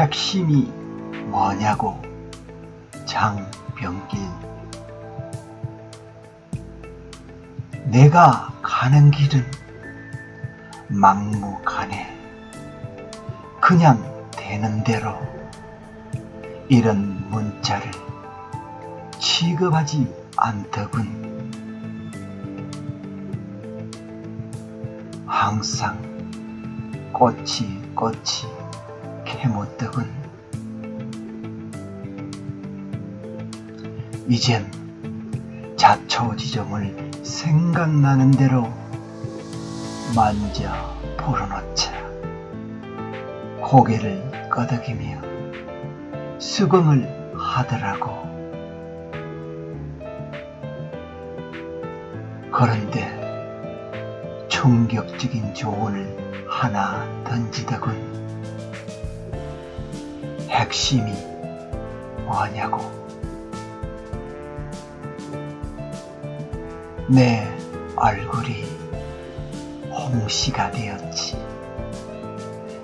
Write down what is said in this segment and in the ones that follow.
핵심이 뭐냐고. 장병길. 내가 가는 길은 막무가내. 그냥 되는 대로 이런 문자를 취급하지 않더군. 항상 꽃이 꽃이 캐묻더군. 이젠 자초지종을 생각나는 대로 만져 풀어놓자. 고개를 끄덕이며 수긍을 하더라고. 그런데 충격적인 조언을 하나 던지더군 핵심이 뭐냐고 내 얼굴이 홍시가 되었지.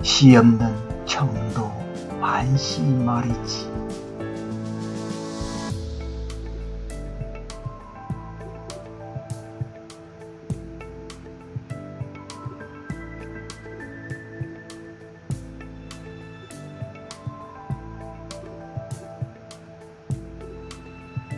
시 없는 청도 반시 말이지.